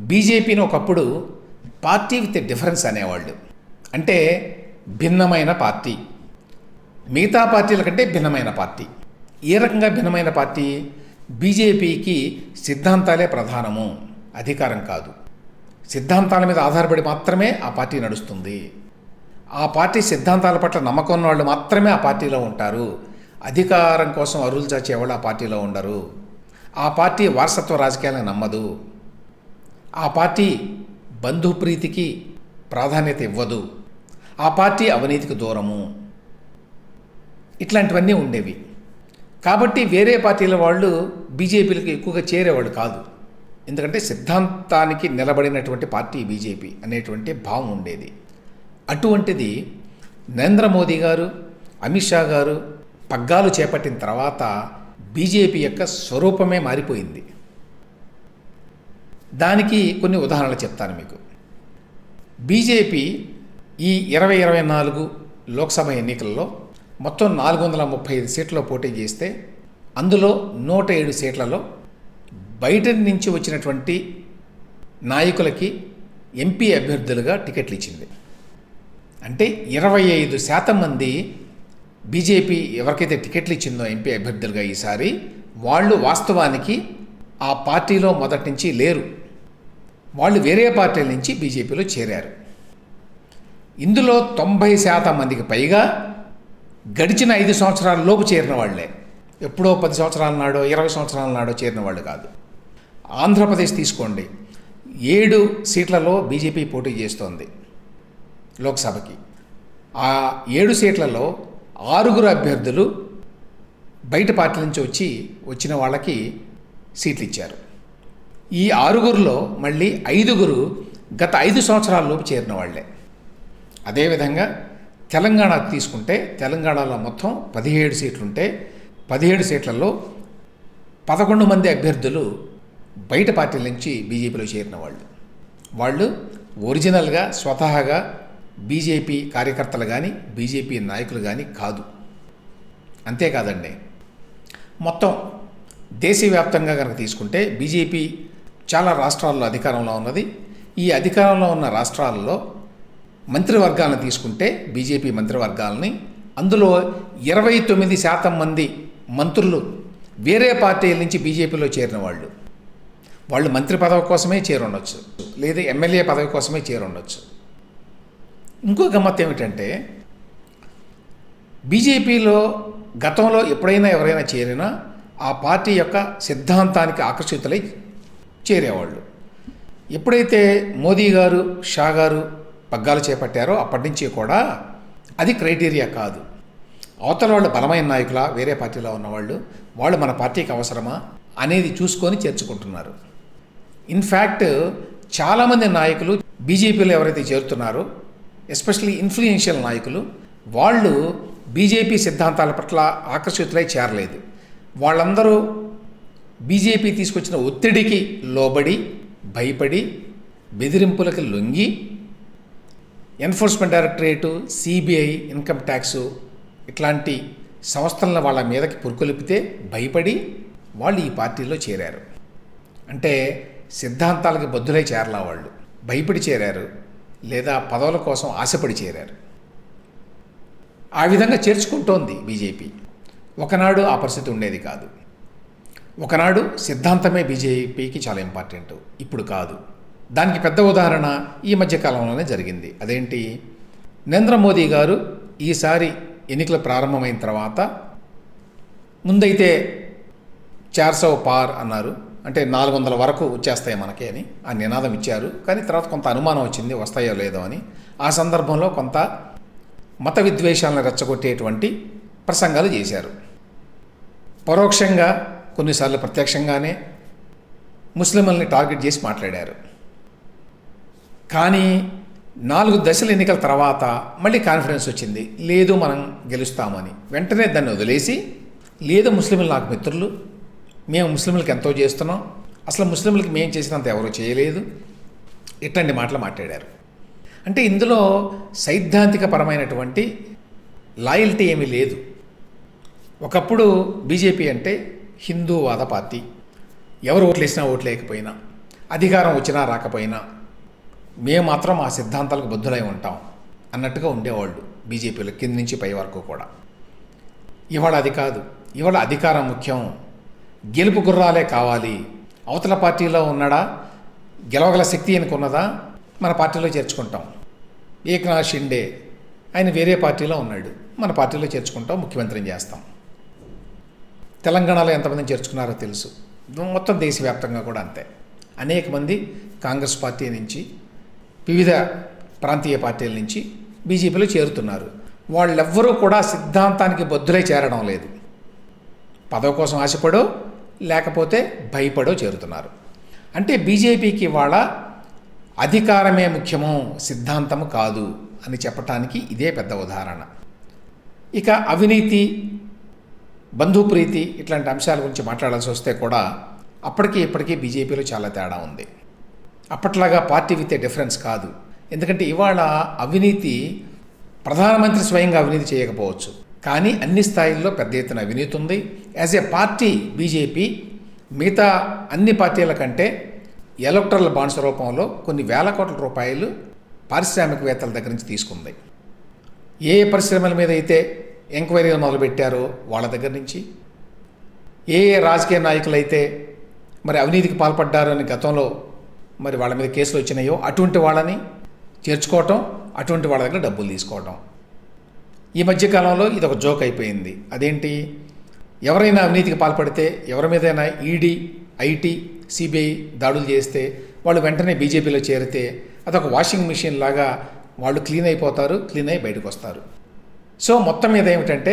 బీజేపీని ఒకప్పుడు party with difference అనేవాళ్ళు. అంటే భిన్నమైన పార్టీ. మిగతా పార్టీల కంటే భిన్నమైన పార్టీ. ఏ రకంగా భిన్నమైన పార్టీ? బీజేపీకి సిద్ధాంతాలే ప్రధానము. అధికారం కాదు. సిద్ధాంతాల మీద ఆధారపడి మాత్రమే ఆ పార్టీ నడుస్తుంది. ఆ పార్టీ సిద్ధాంతాల పట్ల నమ్మకం ఉన్న వాళ్ళు మాత్రమే ఆ పార్టీలో ఉంటారు. అధికారం కోసం అరువులు చాచేవాళ్ళు ఆ పార్టీలో ఉండరు. ఆ పార్టీ వారసత్వ రాజకీయాలను నమ్మదు. ఆ పార్టీ బంధుప్రీతికి ప్రాధాన్యత ఇవ్వదు. ఆ పార్టీ అవినీతికి దూరము. ఇట్లాంటివన్నీ ఉండేవి. కాబట్టి వేరే పార్టీల వాళ్ళు బీజేపీలకు ఎక్కువగా చేరేవాళ్ళు కాదు. ఎందుకంటే సిద్ధాంతానికి నిలబడినటువంటి పార్టీ బీజేపీ అనేటువంటి భావం ఉండేది. అటువంటిది నరేంద్ర మోదీ గారు అమిత్ షా గారు పగ్గాలు చేపట్టిన తర్వాత బీజేపీ యొక్క స్వరూపమే మారిపోయింది. దానికి కొన్ని ఉదాహరణలు చెప్తాను మీకు. బీజేపీ ఈ ఇరవై ఇరవై నాలుగు లోక్సభ ఎన్నికల్లో మొత్తం నాలుగు వందల ముప్పై ఐదు సీట్లలో పోటీ చేస్తే అందులో నూట ఏడు సీట్లలో బయట నుంచి వచ్చినటువంటి నాయకులకి ఎంపీ అభ్యర్థులుగా టికెట్లు ఇచ్చింది. అంటే ఇరవై ఐదు శాతం మంది బీజేపీ ఎవరికైతే టికెట్లు ఇచ్చిందో ఎంపీ అభ్యర్థులుగా ఈసారి వాళ్ళు వాస్తవానికి ఆ పార్టీలో మొదటి నుంచి లేరు. వాళ్ళు వేరే పార్టీల నుంచి బీజేపీలో చేరారు. ఇందులో తొంభై శాతం మందికి పైగా గడిచిన ఐదు సంవత్సరాల లోపు చేరిన వాళ్ళే. ఎప్పుడో పది సంవత్సరాల నాడో ఇరవై సంవత్సరాల నాడో చేరిన వాళ్ళు కాదు. ఆంధ్రప్రదేశ్ తీసుకోండి. ఏడు సీట్లలో బీజేపీ పోటీ చేస్తోంది లోక్సభకి. ఆ ఏడు సీట్లలో ఆరుగురు అభ్యర్థులు బయట పార్టీ నుంచి వచ్చి వచ్చిన వాళ్ళకి సీట్లు ఇచ్చారు. ఈ ఆరుగురిలో మళ్ళీ ఐదుగురు గత ఐదు సంవత్సరాలలోపు చేరిన వాళ్ళే. అదేవిధంగా తెలంగాణ తీసుకుంటే తెలంగాణలో మొత్తం పదిహేడు సీట్లుంటే పదిహేడు సీట్లలో పదకొండు మంది అభ్యర్థులు బయట పార్టీల నుంచి బీజేపీలో చేరిన వాళ్ళు. వాళ్ళు ఒరిజినల్గా స్వతహాగా బీజేపీ కార్యకర్తలు కానీ బీజేపీ నాయకులు కానీ కాదు. అంతేకాదండి. మొత్తం దేశవ్యాప్తంగా కనుక తీసుకుంటే బీజేపీ చాలా రాష్ట్రాల్లో అధికారంలో ఉన్నది. ఈ అధికారంలో ఉన్న రాష్ట్రాలలో మంత్రివర్గాలను తీసుకుంటే బీజేపీ మంత్రివర్గాలని అందులో ఇరవై తొమ్మిది శాతం మంది మంత్రులు వేరే పార్టీల నుంచి బీజేపీలో చేరిన వాళ్ళు వాళ్ళు మంత్రి పదవి కోసమే చేరుండొచ్చు. లేదా ఎమ్మెల్యే పదవి కోసమే చేరుండొచ్చు. ఇంకో గమ్మత్ ఏమిటంటే బీజేపీలో గతంలో ఎప్పుడైనా ఎవరైనా చేరినా ఆ పార్టీ యొక్క సిద్ధాంతానికి ఆకర్షితులై చేరేవాళ్ళు. ఎప్పుడైతే మోదీ గారు షా గారు పగ్గాలు చేపట్టారో అప్పటి నుంచి కూడా అది క్రైటీరియా కాదు. అవతల వాళ్ళు బలమైన నాయకుల వేరే పార్టీలో ఉన్నవాళ్ళు వాళ్ళు మన పార్టీకి అవసరమా అనేది చూసుకొని చేర్చుకుంటున్నారు. ఇన్ఫ్యాక్ట్ చాలామంది నాయకులు బీజేపీలో ఎవరైతే చేరుతున్నారో ఎస్పెషల్లీ ఇన్ఫ్లుయెన్షియల్ నాయకులు వాళ్ళు బీజేపీ సిద్ధాంతాల పట్ల ఆకర్షితులై చేరలేదు. వాళ్ళందరూ బీజేపీ తీసుకొచ్చిన ఒత్తిడికి లోబడి భయపడి బెదిరింపులకు లొంగి enforcement directorate CBI income tax ఇట్లాంటి సంస్థలను వాళ్ళ మీదకి పురుకొలిపితే భయపడి వాళ్ళు ఈ పార్టీలో చేరారు. అంటే సిద్ధాంతాలకి బద్దులై చేరలా వాళ్ళు. భయపడి చేరారు. లేదా పదవుల కోసం ఆశపడి చేరారు. ఆ విధంగా చేర్చుకుంటోంది బీజేపీ. ఒకనాడు ఆ పరిస్థితి ఉండేది కాదు. ఒకనాడు సిద్ధాంతమే బీజేపీకి చాలా ఇంపార్టెంట్. ఇప్పుడు కాదు. దానికి పెద్ద ఉదాహరణ ఈ మధ్యకాలంలోనే జరిగింది. అదేంటి? నరేంద్ర మోదీ గారు ఈసారి ఎన్నికలు ప్రారంభమైన తర్వాత ముందైతే చార్సవ్ పార్ అన్నారు. అంటే నాలుగు వందల వరకు వచ్చేస్తాయి మనకి అని. ఆ నినాదం ఇచ్చారు. కానీ తర్వాత కొంత అనుమానం వచ్చింది వస్తాయో లేదో అని. ఆ సందర్భంలో కొంత మత విద్వేషాలను రెచ్చగొట్టేటువంటి ప్రసంగాలు చేశారు. పరోక్షంగా కొన్నిసార్లు ప్రత్యక్షంగానే ముస్లింలని టార్గెట్ చేసి మాట్లాడారు. కానీ నాలుగు దశల ఎన్నికల తర్వాత మళ్ళీ కాన్ఫిడెన్స్ వచ్చింది. లేదు మనం గెలుస్తామని. వెంటనే దాన్ని వదిలేసి లేదు ముస్లింలు నాకు మిత్రులు మేము ముస్లింలకు ఎంతో చేస్తున్నాం. అసలు ముస్లింలకు మేము చేసినంత ఎవరూ చేయలేదు. ఇట్లాంటి మాటలు మాట్లాడారు. అంటే ఇందులో సైద్ధాంతికపరమైనటువంటి లాయల్టీ ఏమీ లేదు ఒకప్పుడు బీజేపీ అంటే హిందూవాద పార్టీ. ఎవరు ఓట్లేసినా ఓట్లేకపోయినా అధికారం వచ్చినా రాకపోయినా మేము మాత్రం ఆ సిద్ధాంతాలకు బుద్ధులై ఉంటాం అన్నట్టుగా ఉండేవాళ్ళు బీజేపీలో కింద నుంచి పై వరకు కూడా. ఇవాళ అది కాదు ఇవాళ అధికారం ముఖ్యం. గెలుపు గుర్రాలే కావాలి. అవతల పార్టీలో ఉన్నాడా? గెలవగల శక్తి అనుకున్నదా మన పార్టీలో చేర్చుకుంటాం. ఏక్నాథ్ షిండే ఆయన వేరే పార్టీలో ఉన్నాడు. మన పార్టీలో చేర్చుకుంటాం ముఖ్యమంత్రిని చేస్తాం. తెలంగాణలో ఎంతమందిని చేర్చుకున్నారో తెలుసు. మొత్తం దేశవ్యాప్తంగా కూడా అంతే. అనేక మంది కాంగ్రెస్ పార్టీ నుంచి వివిధ ప్రాంతీయ పార్టీల నుంచి బీజేపీలో చేరుతున్నారు. వాళ్ళెవ్వరూ కూడా సిద్ధాంతానికి బొద్దులై చేరడం లేదు. పదవి కోసం ఆశపడో లేకపోతే భయపడో చేరుతున్నారు. అంటే బీజేపీకి వాళ్ళ అధికారమే ముఖ్యము సిద్ధాంతము కాదు అని చెప్పటానికి ఇదే పెద్ద ఉదాహరణ. ఇక అవినీతి బంధు ప్రీతి ఇట్లాంటి అంశాల గురించి మాట్లాడాల్సి వస్తే కూడా అప్పటికి ఇప్పటికీ బీజేపీలో చాలా తేడా ఉంది. అప్పట్లాగా పార్టీ విత్ ఏ డిఫరెన్స్ కాదు. ఎందుకంటే ఇవాళ అవినీతి ప్రధానమంత్రి స్వయంగా అవినీతి చేయకపోవచ్చు. కానీ అన్ని స్థాయిల్లో పెద్ద ఎత్తున అవినీతి ఉంది. యాజ్ ఏ పార్టీ బీజేపీ మిగతా అన్ని పార్టీల కంటే ఎలక్ట్రల్ బాండ్స్ రూపంలో కొన్ని వేల కోట్ల రూపాయలు పారిశ్రామికవేత్తల దగ్గర నుంచి తీసుకుంది. ఏ పరిశ్రమల మీద అయితే ఎంక్వైరీలు మొదలుపెట్టారో వాళ్ళ దగ్గర నుంచి. ఏ ఏ రాజకీయ నాయకులైతే మరి అవినీతికి పాల్పడ్డారని గతంలో మరి వాళ్ళ మీద కేసులు వచ్చినాయో అటువంటి వాళ్ళని చేర్చుకోవటం అటువంటి వాళ్ళ దగ్గర డబ్బులు తీసుకోవటం. ఈ మధ్యకాలంలో ఇది ఒక జోక్ అయిపోయింది. అదేంటి? ఎవరైనా అవినీతికి పాల్పడితే ఎవరి మీదైనా ఈడీ ఐటీ సిబిఐ దాడులు చేస్తే వాళ్ళు వెంటనే బీజేపీలో చేరితే అదొక వాషింగ్ మిషన్ లాగా వాళ్ళు క్లీన్ అయిపోతారు క్లీన్ అయి బయటకు వస్తారు. సో మొత్తం మీద ఏమిటంటే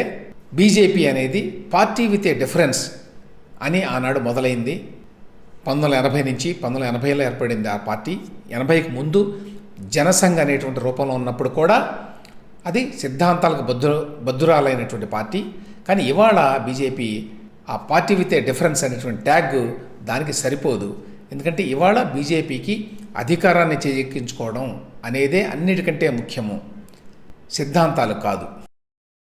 బీజేపీ అనేది పార్టీ విత్ ఏ డిఫరెన్స్ అని ఆనాడు మొదలైంది. పంతొమ్మిది వందల ఎనభై నుంచి పంతొమ్మిది వందల ఎనభైలో ఏర్పడింది ఆ పార్టీ. ఎనభైకి ముందు జనసంఘ అనేటువంటి రూపంలో ఉన్నప్పుడు కూడా అది సిద్ధాంతాలకు బద్దు బద్దురాలైనటువంటి పార్టీ. కానీ ఇవాళ బీజేపీ ఆ పార్టీ విత్ ఏ డిఫరెన్స్ అనేటువంటి ట్యాగ్ దానికి సరిపోదు. ఎందుకంటే ఇవాళ బీజేపీకి అధికారాన్ని చేజిక్కించుకోవడం అనేదే అన్నిటికంటే ముఖ్యము. సిద్ధాంతాలు కాదు.